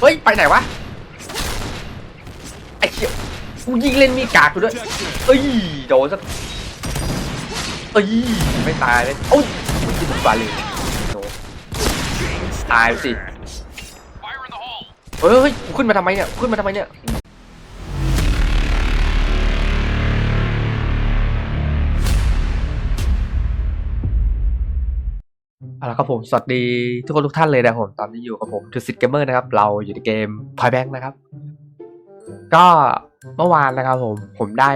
เฮ้ย ไปไหนวะ ไอ้เหี้ยกูยิงเล่นมีกากกูด้วย เอ้ย โดนสักเอ้ย ไม่ตายเลยโอ้ยมันกินบาเลยโดนตายสิเฮ้ยเฮ้ย ขึ้นมาทำไมเนี่ย ขึ้นมาทำไมเนี่ย เอาละครับผม สวัสดีทุกคนทุกท่านเลยนะผม ตอนนี้อยู่กับผมทูสิตเกมเมอร์นะครับ เราอยู่ในเกมพอยแบงค์นะครับ ก็เมื่อวานนะครับผม ผมได้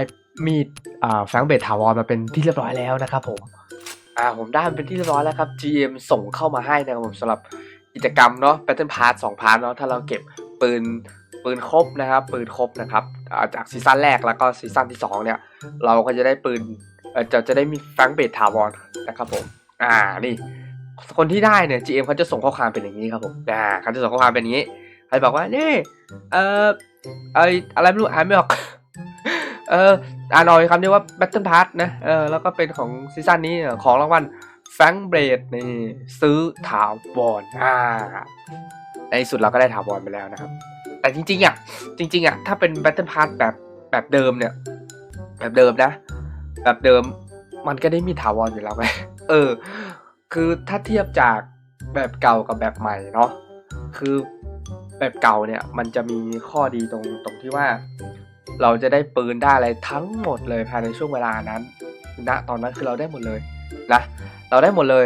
มีดแฟงเบทถาวรมาเป็นที่เรียบร้อยแล้วนะครับผม อ่า ผมได้มันเป็นที่เรียบร้อยแล้วครับ GM ส่งเข้ามาให้นะครับผมสำหรับกิจกรรมเนาะ Battle Pass 2พาร์ทเนาะ ถ้าเราเก็บปืนปืนครบนะครับ ปืนครบนะครับาจากซีซั่นแรกแล้วก็ซีซั่นที่สองเนี่ย เราก็จะได้ปืนจะจะได้มีแฟงเบทถาวรนะครับผม อ่า นี่ คนที่ได้เนี่ย GM เขาจะส่งข้อความเป็นอย่างนี้ครับผมอ่าเขาจะส่งข้อความเป็นอย่างนี้เขาบอกว่านี่เอ่อไออะไรไม่รู้อ่านไม่ออกเอออ่านหน่อยคำนี้ว่า Battle Pass นะเออแล้วก็เป็นของซีซั่นนี้ของรางวัลแฟงเบรดนี่ซื้อถาวรอ่าในที่สุดเราก็ได้ถาวรไปแล้วนะครับ แต่จริงๆอะจริงๆอะถ้าเป็น Battle Pass แบบแบบเดิมเนี่ย แบบเดิมนะ แบบเดิมมันก็ได้มีถาวรอยู่แล้วไงเออ คือถ้าเทียบจากแบบเก่ากับแบบใหม่เนาะคือแบบเก่าเนี่ยมันจะมีข้อดีตรงตรงที่ว่า เราจะได้ปืนได้อะไรทั้งหมดเลยภายในช่วงเวลานั้นณตอนนั้นคือเราได้หมดเลยนะเราได้หมดเลย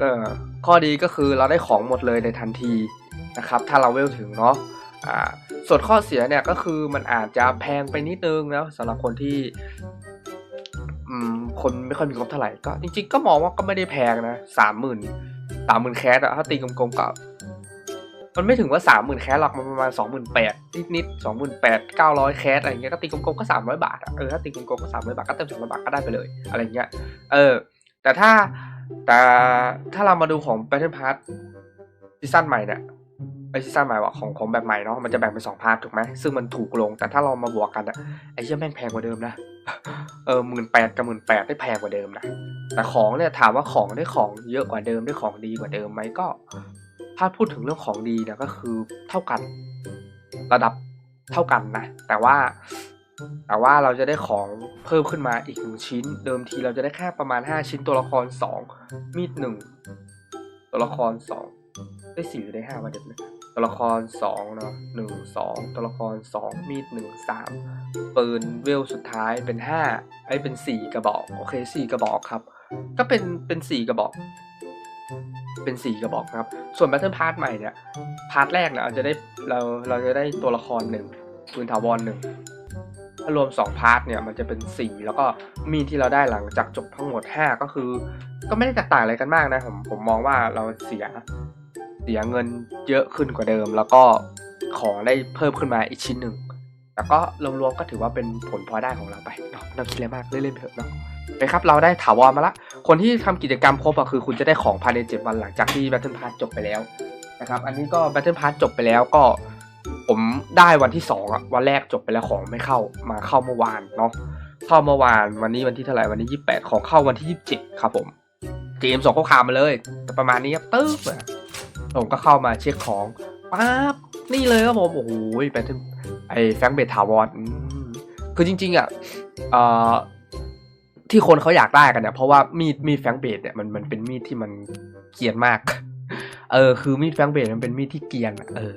ก็ข้อดีก็คือเราได้ของหมดเลยในทันทีนะครับ ถ้าเราเวลถึงเนาะอ่าส่วนข้อเสียเนี่ยก็คือมันอาจจะแพงไปนิดนึงนะสำหรับคนที่ คนไม่ค่อยมีงบเท่าไหร่ก็ จริง ๆ ก็มองว่าก็ไม่ได้แพงนะสามหมื่นสามหมื่นแคสอะถ้าตีกลมๆก็มันไม่ถึงว่าสามหมื่นแคสหรอกมันประมาณสองหมื่นแปดนิดๆสองหมื่นแปดเก้าร้อยแคสอะไรเงี้ยก็ตีกลมๆก็สามร้อยบาทเออถ้าตีกลมๆก็สามร้อยบาทก็เติมสองร้อยบาทก็ได้ไปเลยอะไรเงี้ยเออ แต่ถ้าแต่ถ้าเรามาดูของ Battle Pass ซีซั่นใหม่เนี่ยไอซีซั่นใหม่ว่ะของของแบบใหม่เนาะมันจะแบ่งเป็นสองพาร์ทถูกไหมซึ่งมันถูกลงแต่ถ้าเรามาบวกกันอะไอเชี่ยแม่งแพงกว่าเดิมนะ เออหมื่นแปดกับหมื่นแปดได้แพงกว่าเดิมนะ แต่ของเนี่ยถามว่าของได้ของเยอะกว่าเดิมได้ของดีกว่าเดิมไหมก็ ถ้าพูดถึงเรื่องของดีเนี่ยก็คือเท่ากันระดับเท่ากันนะ แต่ว่าแต่ว่าเราจะได้ของเพิ่มขึ้นมาอีกหนึ่งชิ้น เดิมทีเราจะได้แค่ประมาณ 5 ชิ้นตัวละคร 2 มีดหนึ่งตัวละคร 2 ได้สี่หรือได้ห้าวันเด็ดเลย ตัวละคร2เนาะหนึ่งสองตัวละคร 2 มีดหนึ่งสามปืนเวลสุดท้ายเป็น 5 ไอ้เป็น 4 กระบอก โอเค 4 กระบอกครับ ก็เป็นเป็น 4 กระบอก เป็น 4 กระบอกครับ ส่วน Battle Pass ใหม่เนี่ย พาร์ทแรกเนี่ยเราจะได้เราเราจะได้ตัวละครหนึ่งปืนถาวรหนึ่งถ้ารวม 2 พาร์ทเนี่ยมันจะเป็น 4 แล้วก็มีดที่เราได้หลังจากจบทั้งหมด 5 ก็คือ ก็ไม่ได้แตกต่างอะไรกันมากนะผมผมมองว่าเราเสีย สียเงินเยอะขึ้นกว่าเดิม แล้วก็ของได้เพิ่มขึ้นมาอีกชิ้นหนึ่งแต่ก็รวมๆก็ถือว่าเป็นผลพอได้ของเราไปเนาะไม่ต้องคิดอะไรมากเล่นๆเถอะเนาะไปครับเราได้ถาวรมาละคนที่ทำกิจกรรมครบอะคือคุณจะได้ของภายใน7วันหลังจากที่ Battle Pass จบไปแล้วนะครับอันนี้ก็ Battle Pass จบไปแล้วก็ผมได้วันที่2อะวันแรกจบไปแล้วของไม่เข้ามาเข้าเมื่อวานเนาะเข้าเมื่อวานวันนี้วันที่เท่าไหร่วันนี้28ของเข้าวันที่27ครับผมเกมส่งข้อความมาเลย แต่ประมาณนี้ครับตึ๊บ ผมก็เข้ามาเช็คของปั๊บนี่เลยครับผมโอ้โหแบทเทิลไอ้แฟงเบทถาวรอืมคือจริง ๆอะอ่อที่คนเขาอยากได้กันเนี่ยเพราะว่ามีดมีดแฟงเบดเนี่ยมันมันเป็นมีดที่มันเกียนมาก เออ คือมีดแฟงเบดมันเป็นมีดที่เกียนอะเออ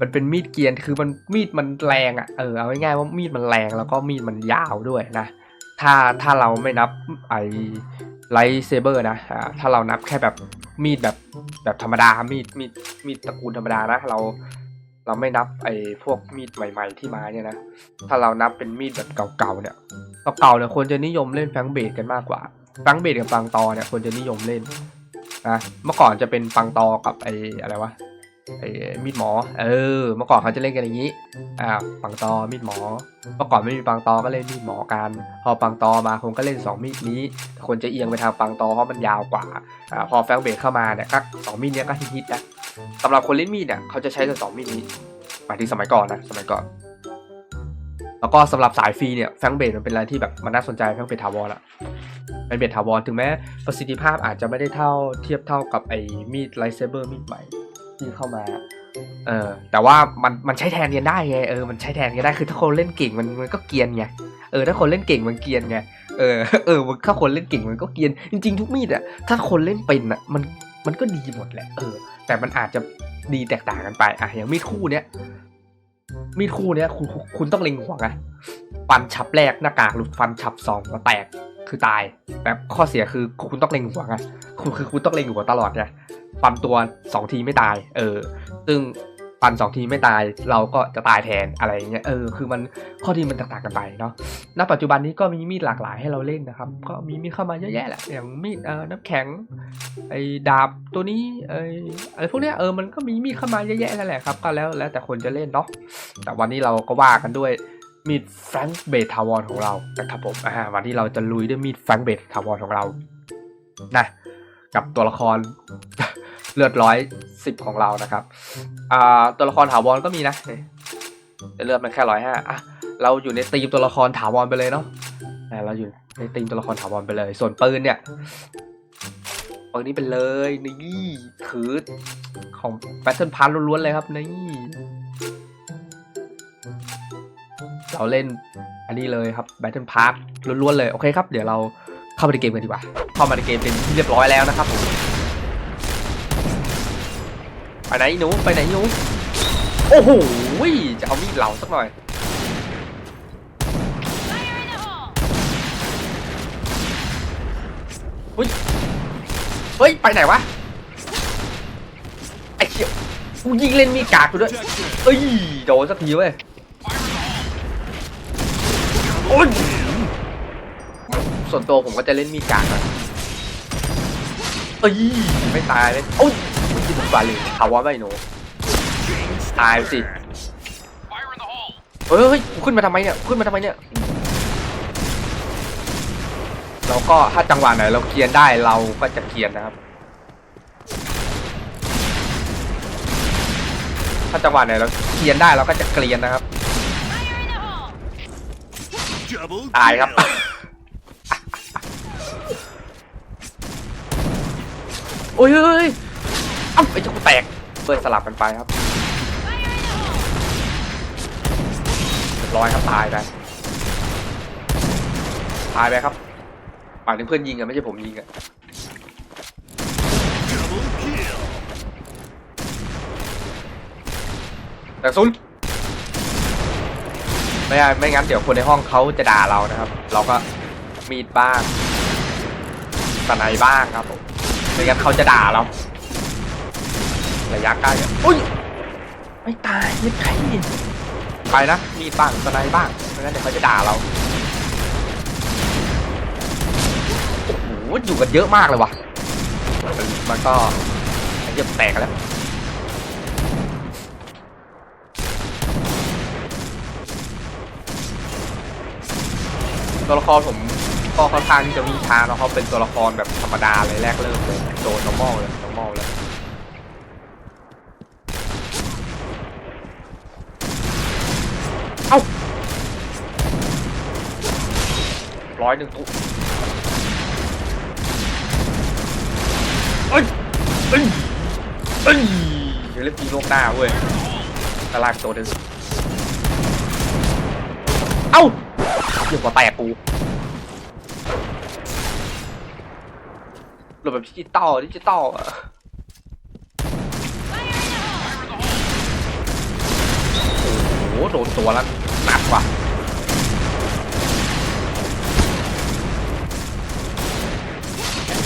มันเป็นมีดเกียนคือมันมีดมันแรงอะเออเอาง่ายๆว่ามีดมันแรงแล้วก็มีดมันยาวด้วยนะถ้าถ้าเราไม่นับไอไลท์เซเบอร์นะถ้าเรานับแค่แบบ มีดแบบแบบธรรมดามีดมีดมีดตระกูลธรรมดานะเราเราไม่นับไอ้พวกมีดใหม่ ๆที่มาเนี่ยนะถ้าเรานับเป็นมีดแบบเก่าๆเนี่ยเก่าๆเนี่ยคนจะนิยมเล่นแฟงเบดกันมากกว่าแฟงเบดกับปังตอเนี่ยคนจะนิยมเล่นนะเมื่อก่อนจะเป็นปังตอกับไอ้อะไรวะ มีดหมอ เออ เมื่อก่อนเขาจะเล่นกันอย่างนี้ อ่า ปังตอ มีดหมอ เมื่อก่อนไม่มีปังตอก็เล่นมีดหมอกัน พอปังตอมาคงก็เล่นสองมีดนี้ คนจะเอียงไปทางปังตอเพราะมันยาวกว่า อ่า พอแฟงเบดเข้ามาเนี่ยก็สองมีดเนี้ยก็ฮิตๆนะสำหรับคนเล่นมีดเนี่ยเขาจะใช้แต่สองมีดนี้ หมายถึงสมัยก่อนนะ สมัยก่อน แล้วก็สำหรับสายฟรีเนี่ยแฟงเบดมันเป็นอะไรที่แบบมันน่าสนใจแฟงเบดทาวรละเป็นเบดทาวรถึงแม้ประสิทธิภาพอาจจะไม่ได้เท่าเทียบเท่ากับไอ้มีดไลเซเบอร์มีดใหม่ ที่เข้ามา เออ แต่ว่ามันมันใช้แทนกันได้ไงเออมันใช้แทนกันได้คือถ้าคนเล่นเก่งมันมันก็เกียนไงเออถ้าคนเล่นเก่งมันเกียนไงเออเออมันถ้าคนเล่นเก่งมันก็เกียนจริง ๆ ทุกมีดอะถ้าคนเล่นเป็นอะมันมันก็ดีหมดแหละเออ แต่มันอาจจะดีแตกต่างกันไปอะอย่างมีดคู่เนี้ยมีดคู่เนี้ยคุณคุณคุณต้องเล็งหัวไงฟันฉับแรกหน้ากากหลุดฟันฉับสองมาแตก คือตาย แต่ข้อเสียคือคุณต้องเล็งหัวไงคุณคือคุณต้องเล็งหัวตลอดไงฟันตัวสองทีไม่ตาย เออ ซึ่งฟันสองทีไม่ตายเราก็จะตายแทนอะไรอย่างเงี้ยเออคือมันข้อดีมันแตกต่างกันไปเนาะณปัจจุบันนี้ก็มีมีดหลากหลายให้เราเล่นนะครับ ก็มีมีดเข้ามาเยอะแยะแหละอย่างมีดเอ่อน้ำแข็งไอ้ดาบตัวนี้ไอ้อะไรพวกเนี้ยเออมันก็มีมีดเข้ามาเยอะแยะแล้วแหละครับ ก็แล้วแล้วแต่คนจะเล่นเนาะแต่วันนี้เราก็ว่ากันด้วย มีดแฟรงค์เบทาวอนของเรานะครับผมอ่าวันนี้เราจะลุยด้วยมีดแฟรงค์เบทาวอนของเรานะกับตัวละครเลือดร้อยสิบของเรานะครับอ่าตัวละครถาวรก็มีนะแต่เลือดมันแค่ร้อยห้าอะเราอยู่ในธีมตัวละครถาวรไปเลยเนาะเราอยู่ในธีมตัวละครถาวรไปเลย ส่วนปืนเนี่ยปืนนี้เป็นเลยนี่ถือของ Battle Pass ล้วนๆเลยครับนี่ เราเล่นอันนี้เลยครับ Battle Pass ล้วนๆเลย โอเคครับ เดี๋ยวเราเข้ามาในเกมกันดีกว่า เข้ามาในเกมเป็นที่เรียบร้อยแล้วนะครับผมไปไหนหนูไปไหนหนูโอ้โหจะเอามีดเหลาสักหน่อยเฮ้ยไปไหนวะ ไอ้เหี้ยกูยิงเล่นมีกากกูด้วย เอ้ย โดนสักทีเว้ย ยส่วนตัวผมก็จะเล่นมีดกากนะเอ้ยไม่ตายเลยโอ้ยมันจะบุกบาเลยถามว่าไม่หนูตายสิเฮ้ยเฮ้ยกูขึ้นมาทำไมเนี่ยขึ้นมาทำไมเนี่ยเราก็ถ้าจังหวะไหนเราเคลียร์ได้เราก็จะเคลียร์นะครับ ถ้าจังหวะไหนเราเคลียร์ได้เราก็จะเกลียนนะครับ Double ตายครับ โอ้ยเฮ้ยเอ้าไอ้เจ้ากูแตกเปิดสลับกันไปครับเรียบร้อยครับตายไปตายไปครับหมายถึงเพื่อนยิงอะไม่ใช่ผมยิงอะ Double kill. แต่ซุน ไม่ไม่งั้นเดี๋ยวคนในห้องเขาจะด่าเรานะครับ เราก็มีดบ้างสไนบ้างครับผมไม่งั้นเขาจะด่าเราระยะใกล้อุ้ยไม่ตายไม่ใครไปนะมีดบ้างสไนบ้างไม่งั้นเดี๋ยวเขาจะด่าเราโอ้โหอยู่กันเยอะมากเลยว่ะมันก็เหี้ยแตกแล้ว ตัวละครผมก็ค่อนข้างที่จะวิ่งช้าเนาะเขาเป็นตัวละครแบบธรรมดาเลยแรกเริ่มเลยโดน normal เลย normal เลยเอ้าร้อยหนึ่งตุ๊เอ้ยเอ้ยเอ้ยเดี๋ยวเล่นปีโลกหน้าเว้ยตลากตัวหนึงเอ้าเกี่ยวกับแตกกูหลบแบบดิจิตอลดิจิตอลอะโอ้โหโดนตัวแล้วหนักว่ะ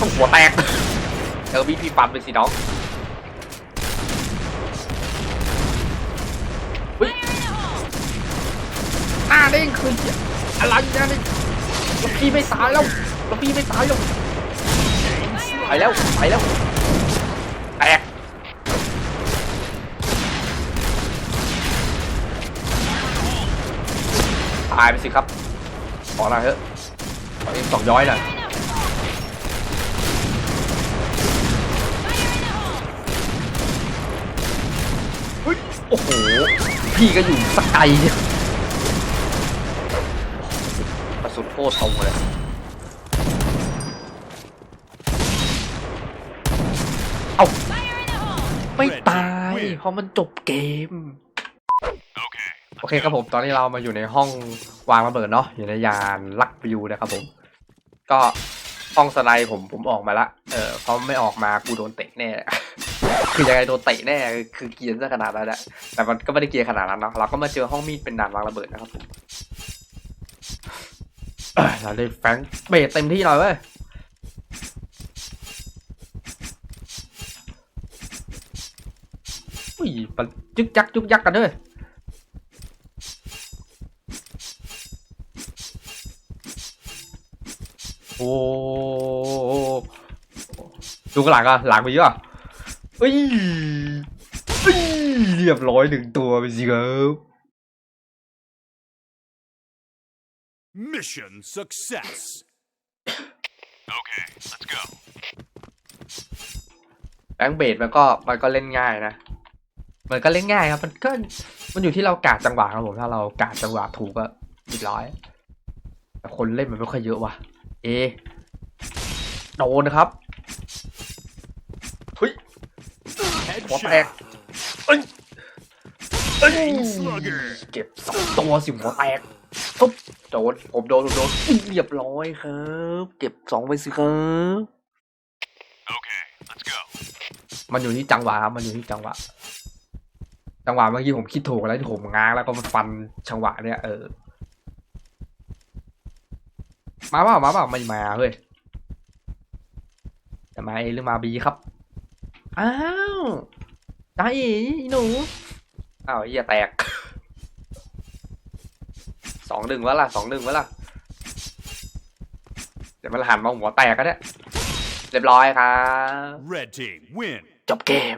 ต้องหัวแตกเออพี่พี่ปั๊มไปสิน้องเฮ้ย หน้าเด้งคืออะไรนะนี่ลูกพี่ไม่ตายแล้วลูกพี่ไม่ตายแล้วไปแล้วไปแล้วแตกตายไปสิครับ ขอหน่อยเถอะขอเองสองย้อยหน่อยเฮ้ยโอ้โห พี่ก็อยู่สักไกลเนี่ยกระสุนโค ตรตรงเลยเอาไม่ตาย เพราะมันจบเกม โอเคครับผม ตอนนี้เรามาอยู่ในห้องวางระเบิดเนาะอยู่ในยานลักวิวนะครับผม ก็ห้องสไลด์ผมผมออกมาละ เออเพราะไม่ออกมากูโดนเตะแน่ คือยังไงโดนเตะแน่ คือเกียนซะขนาดนั้นแหละแต่มันก็ไม่ได้เกียนขนาดนั้นเนาะ เราก็มาเจอห้องมีดเป็นด่านวางระเบิดนะครับผม เอ้ยเราได้แฟงเบสเต็มที่หน่อยเว้ยอุ้ยมันจึกจักจึกยักกันด้วยโอ้ดูข้างหลังอะหลังไปเยอะอะเฮ้ยเฮ้ยเรียบร้อยหนึ่งตัวไปสิครับ Mission success. Okay, let's go. แบงค์เบสมันก็มันก็เล่นง่ายนะมันก็เล่นง่ายครับ มันก็มันอยู่ที่เรากาดจังหวะครับผมถ้าเรากาดจังหวะถูกก็เรียบร้อย แต่คนเล่นมันไม่ค่อยเยอะว่ะ เอโดนนะครับเฮ้ย What the heck? Headshot. เอ้ยเอ้ย Chain slugger. เก็บสองตัวสิหัวแตก ปุ๊บโดนผมโดนผมโดนอื้อเรียบร้อยครับ เก็บสองไปสิครับ Okay, let's go. มันอยู่ที่จังหวะครับมันอยู่ที่จังหวะ จังหวะเมื่อกี้ผมคิดถูกแล้วที่ผมง้างแล้วก็มันฟันจังหวะเนี่ยเออมาเปล่ามาเปล่าไม่มาเฮ้ยจะมาเอหรือมาบีครับอ้าวจ้าเอ๋หนูอ้าวเฮียแตก สองหนึ่งวะล่ะสองหนึ่งวะล่ะเดี๋ยวมันหันมาหัวแตกก็ได้เรียบร้อยครับ Red team win. จบเกม